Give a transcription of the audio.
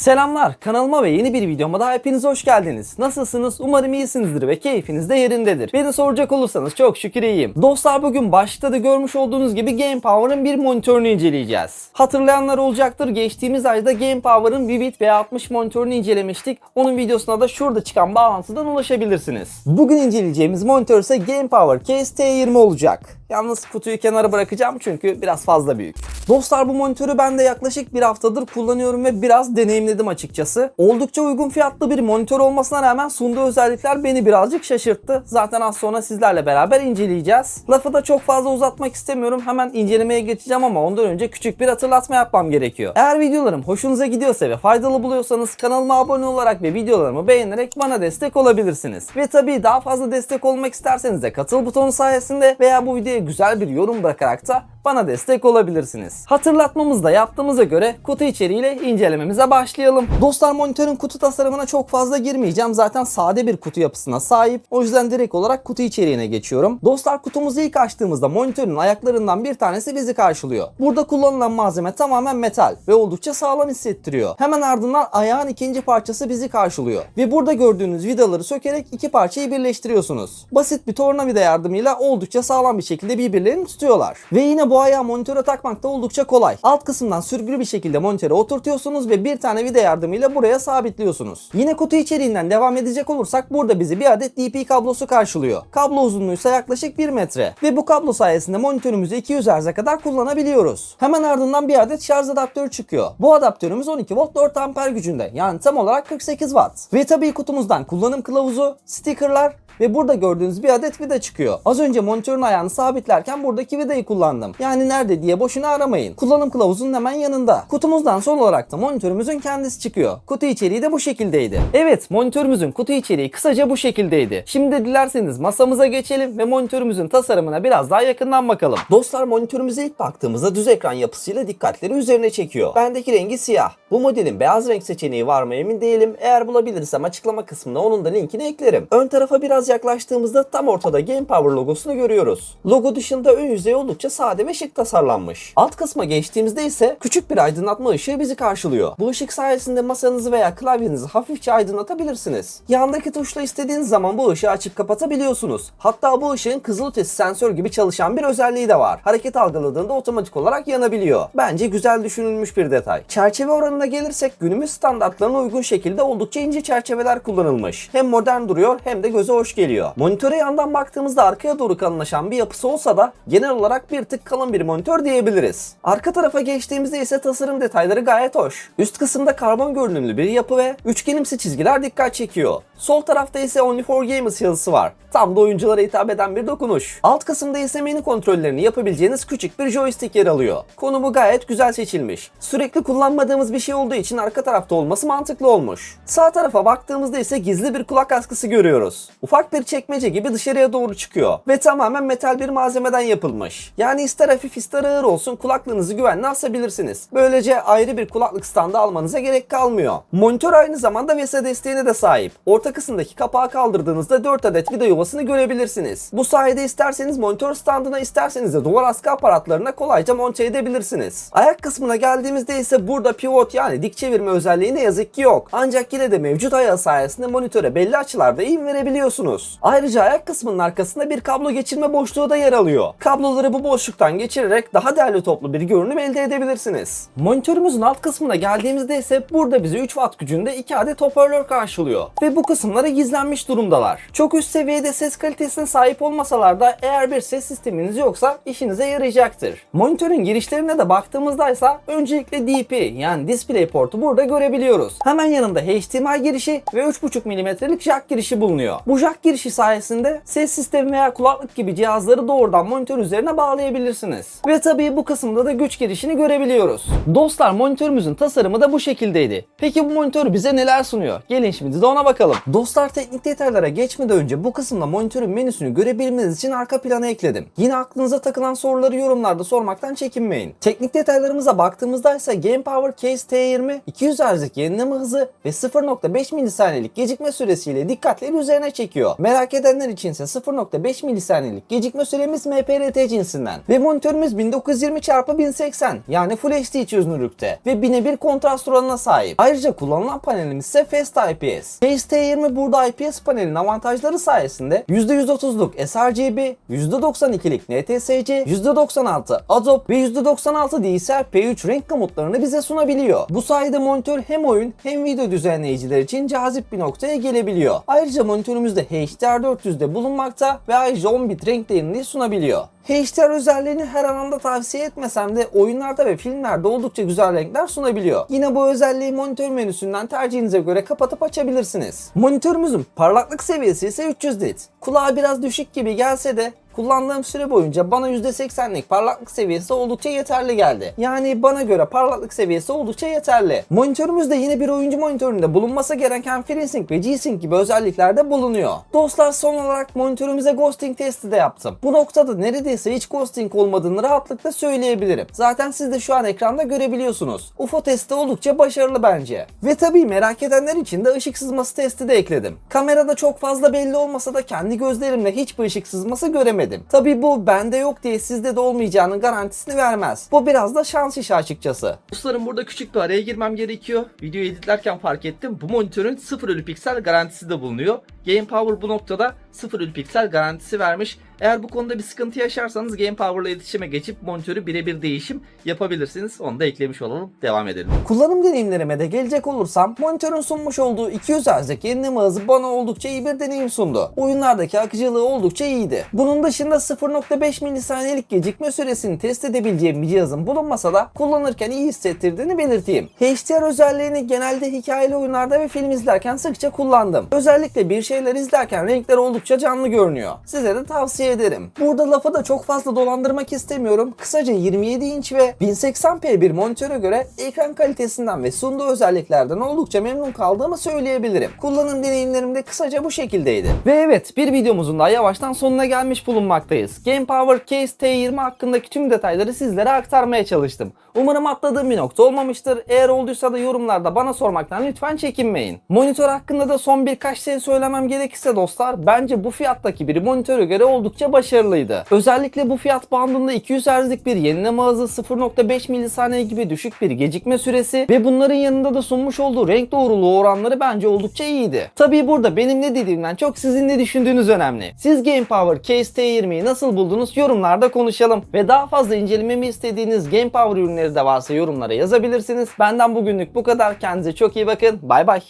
Selamlar, kanalıma ve yeni bir videoma daha hepiniz hoş geldiniz. Nasılsınız? Umarım iyisinizdir ve keyfiniz de yerindedir. Beni soracak olursanız çok şükür iyiyim. Dostlar bugün başta da görmüş olduğunuz gibi Game Power'ın bir monitörünü inceleyeceğiz. Hatırlayanlar olacaktır. Geçtiğimiz ayda Game Power'ın Vivid V60 monitörünü incelemiştik. Onun videosuna da şurada çıkan bağlantıdan ulaşabilirsiniz. Bugün inceleyeceğimiz monitör ise Game Power Case T20 olacak. Yalnız kutuyu kenara bırakacağım çünkü biraz fazla büyük. Dostlar bu monitörü ben de yaklaşık bir haftadır kullanıyorum ve biraz deneyimledim açıkçası. Oldukça uygun fiyatlı bir monitör olmasına rağmen sunduğu özellikler beni birazcık şaşırttı. Zaten az sonra sizlerle beraber inceleyeceğiz. Lafı da çok fazla uzatmak istemiyorum. Hemen incelemeye geçeceğim ama ondan önce küçük bir hatırlatma yapmam gerekiyor. Eğer videolarım hoşunuza gidiyorsa ve faydalı buluyorsanız kanalıma abone olarak ve videolarımı beğenerek bana destek olabilirsiniz. Ve tabii daha fazla destek olmak isterseniz de katıl butonu sayesinde veya bu videoya güzel bir yorum bırakarak da bana destek olabilirsiniz. Hatırlatmamızı da yaptığımıza göre kutu içeriğiyle incelememize başlayalım. Dostlar monitörün kutu tasarımına çok fazla girmeyeceğim. Zaten sade bir kutu yapısına sahip. O yüzden direkt olarak kutu içeriğine geçiyorum. Dostlar kutumuzu ilk açtığımızda monitörün ayaklarından bir tanesi bizi karşılıyor. Burada kullanılan malzeme tamamen metal ve oldukça sağlam hissettiriyor. Hemen ardından ayağın ikinci parçası bizi karşılıyor. Ve burada gördüğünüz vidaları sökerek iki parçayı birleştiriyorsunuz. Basit bir tornavida yardımıyla oldukça sağlam bir şekilde birbirlerini tutuyorlar. Ve yine bu ayağı monitöre takmak da oldukça kolay. Alt kısımdan sürgülü bir şekilde monitöre oturtuyorsunuz ve bir tane vida yardımıyla buraya sabitliyorsunuz. Yine kutu içeriğinden devam edecek olursak burada bizi bir adet DP kablosu karşılıyor. Kablo uzunluğu ise yaklaşık 1 metre. Ve bu kablo sayesinde monitörümüzü 200 Hz'e kadar kullanabiliyoruz. Hemen ardından bir adet şarj adaptörü çıkıyor. Bu adaptörümüz 12 volt 4 amper gücünde. Yani tam olarak 48 watt. Ve tabii kutumuzdan kullanım kılavuzu, stickerlar ve burada gördüğünüz bir adet vida çıkıyor. Az önce monitörün ayağını sabitlerken buradaki vidayı kullandım. Yani nerede diye boşuna aramayın. Kullanım kılavuzunun hemen yanında. Kutumuzdan son olarak da monitörümüzün kendisi çıkıyor. Kutu içeriği de bu şekildeydi. Evet monitörümüzün kutu içeriği kısaca bu şekildeydi. Şimdi dilerseniz masamıza geçelim ve monitörümüzün tasarımına biraz daha yakından bakalım. Dostlar monitörümüze ilk baktığımızda düz ekran yapısıyla dikkatleri üzerine çekiyor. Bendeki rengi siyah. Bu modelin beyaz renk seçeneği var mı emin değilim. Eğer bulabilirsem açıklama kısmına onun da linkini eklerim. Ön tarafa biraz yaklaştığımızda tam ortada Game Power logosunu görüyoruz. Logo dışında ön yüzey oldukça sade ve şık tasarlanmış. Alt kısma geçtiğimizde ise küçük bir aydınlatma ışığı bizi karşılıyor. Bu ışık sayesinde masanızı veya klavyenizi hafifçe aydınlatabilirsiniz. Yandaki tuşla istediğiniz zaman bu ışığı açıp kapatabiliyorsunuz. Hatta bu ışığın kızılötesi sensör gibi çalışan bir özelliği de var. Hareket algıladığında otomatik olarak yanabiliyor. Bence güzel düşünülmüş bir detay. Çerçeve oranına gelirsek günümüz standartlarına uygun şekilde oldukça ince çerçeveler kullanılmış. Hem modern duruyor hem de göze hoş geliyor. Monitöre yandan baktığımızda arkaya doğru kalınlaşan bir yapısı olsa da genel olarak bir tık kalın bir monitör diyebiliriz. Arka tarafa geçtiğimizde ise tasarım detayları gayet hoş. Üst kısımda karbon görünümlü bir yapı ve üçgenimsi çizgiler dikkat çekiyor. Sol tarafta ise Only for Gamers yazısı var. Tam da oyunculara hitap eden bir dokunuş. Alt kısımda ise menü kontrollerini yapabileceğiniz küçük bir joystick yer alıyor. Konumu gayet güzel seçilmiş. Sürekli kullanmadığımız bir şey olduğu için arka tarafta olması mantıklı olmuş. Sağ tarafa baktığımızda ise gizli bir kulak askısı görüyoruz. Ufak bir çekmece gibi dışarıya doğru çıkıyor ve tamamen metal bir malzemeden yapılmış. Yani ister hafif ister ağır olsun kulaklığınızı güvenle asabilirsiniz. Böylece ayrı bir kulaklık standı almanıza gerek kalmıyor. Monitör aynı zamanda VESA desteğine de sahip. Orta kısımdaki kapağı kaldırdığınızda 4 adet vida yuvasını görebilirsiniz. Bu sayede isterseniz monitör standına isterseniz de duvar askı aparatlarına kolayca monte edebilirsiniz. Ayak kısmına geldiğimizde ise burada pivot yani dik çevirme özelliği ne yazık ki yok. Ancak yine de mevcut ayağı sayesinde monitöre belli açılarda eğim verebiliyorsunuz. Ayrıca ayak kısmının arkasında bir kablo geçirme boşluğu da yer alıyor. Kabloları bu boşluktan geçirerek daha değerli toplu bir görünüm elde edebilirsiniz. Monitörümüzün alt kısmına geldiğimizde ise burada bizi 3 watt gücünde 2 adet hoparlör karşılıyor. Ve bu kısımlara gizlenmiş durumdalar. Çok üst seviyede ses kalitesine sahip olmasalar da eğer bir ses sisteminiz yoksa işinize yarayacaktır. Monitörün girişlerine de baktığımızda ise öncelikle DP yani Display portu burada görebiliyoruz. Hemen yanında HDMI girişi ve 3.5 mm'lik jack girişi bulunuyor. Bu jack girişi sayesinde ses sistemi veya kulaklık gibi cihazları doğrudan monitör üzerine bağlayabilirsiniz. Ve tabii bu kısımda da güç girişini görebiliyoruz. Dostlar monitörümüzün tasarımı da bu şekildeydi. Peki bu monitör bize neler sunuyor? Gelin şimdi de ona bakalım. Dostlar teknik detaylara geçmeden önce bu kısımda monitörün menüsünü görebilmeniz için arka plana ekledim. Yine aklınıza takılan soruları yorumlarda sormaktan çekinmeyin. Teknik detaylarımıza baktığımızda ise Game Power Case T20 200 Hz'lik yenileme hızı ve 0.5 milisaniyelik gecikme süresiyle dikkatleri üzerine çekiyor. Merak edenler için ise 0.5 milisaniyelik gecikme süremiz MPRT cinsinden ve monitörümüz 1920 x 1080 yani Full HD çözünürlükte ve 1000'e bir kontrast oranına sahip. Ayrıca kullanılan panelimiz ise Fast IPS. Face T20 burada IPS panelin avantajları sayesinde %130'luk sRGB, %92'lik NTSC, %96 Adobe ve %96 DSR P3 renk komutlarını bize sunabiliyor. Bu sayede monitör hem oyun hem video düzenleyiciler için cazip bir noktaya gelebiliyor. Ayrıca monitörümüzde HDR400'de bulunmakta ve ayrıca 10 bit renk derinliği sunabiliyor. HDR özelliğini her anlamda tavsiye etmesem de oyunlarda ve filmlerde oldukça güzel renkler sunabiliyor. Yine bu özelliği monitör menüsünden tercihinize göre kapatıp açabilirsiniz. Monitörümüzün parlaklık seviyesi ise 300 nit. Kulağa biraz düşük gibi gelse de Kullandığım süre boyunca bana %80'lik parlaklık seviyesi oldukça yeterli geldi. Yani bana göre parlaklık seviyesi oldukça yeterli. Monitörümüzde yine bir oyuncu monitöründe bulunması gereken FreeSync ve G-Sync gibi özellikler de bulunuyor. Dostlar son olarak monitörümüze ghosting testi de yaptım. Bu noktada neredeyse hiç ghosting olmadığını rahatlıkla söyleyebilirim. Zaten siz de şu an ekranda görebiliyorsunuz. UFO testi oldukça başarılı bence. Ve tabii merak edenler için de ışık sızması testi de ekledim. Kamerada çok fazla belli olmasa da kendi gözlerimle hiçbir ışık sızması göremedim. Tabii bu bende yok diye sizde de olmayacağının garantisini vermez. Bu biraz da şans işi açıkçası. Dostlarım burada küçük bir araya girmem gerekiyor. Videoyu editlerken fark ettim. Bu monitörün 0 ölü piksel garantisi de bulunuyor. Game Power bu noktada 0 ölü piksel garantisi vermiş. Eğer bu konuda bir sıkıntı yaşarsanız Game Power'la iletişime geçip monitörü birebir değişim yapabilirsiniz. Onu da eklemiş olalım. Devam edelim. Kullanım deneyimlerime de gelecek olursam monitörün sunmuş olduğu 200 Hz'deki yenileme hızı bana oldukça iyi bir deneyim sundu. Oyunlardaki akıcılığı oldukça iyiydi. Bunun dışında 0.5 milisaniyelik gecikme süresini test edebileceğim bir cihazın bulunmasa da kullanırken iyi hissettirdiğini belirteyim. HDR özelliğini genelde hikayeli oyunlarda ve film izlerken sıkça kullandım. Özellikle bir şeyler izlerken renkler oldukça canlı görünüyor. Size de tavsiye ederim. Burada lafı da çok fazla dolandırmak istemiyorum. Kısaca 27 inç ve 1080p bir monitöre göre ekran kalitesinden ve sunduğu özelliklerden oldukça memnun kaldığımı söyleyebilirim. Kullanım deneyimlerim de kısaca bu şekildeydi. Ve evet bir videomuzun daha yavaştan sonuna gelmiş bulunmaktayız. Game Power Case T20 hakkındaki tüm detayları sizlere aktarmaya çalıştım. Umarım atladığım bir nokta olmamıştır. Eğer olduysa da yorumlarda bana sormaktan lütfen çekinmeyin. Monitör hakkında da son birkaç şey söylemem gerekirse dostlar bence bu fiyattaki bir monitöre göre oldukça başarılıydı. Özellikle bu fiyat bandında 200 Hz'lik bir yenileme hızı 0.5 milisaniye gibi düşük bir gecikme süresi ve bunların yanında da sunmuş olduğu renk doğruluğu oranları bence oldukça iyiydi. Tabii burada benim ne dediğimden çok sizin ne düşündüğünüz önemli. Siz Game Power Case T20'yi nasıl buldunuz yorumlarda konuşalım ve daha fazla incelememi istediğiniz Game Power ürünleri de varsa yorumlara yazabilirsiniz. Benden bugünlük bu kadar. Kendinize çok iyi bakın. Bay bay.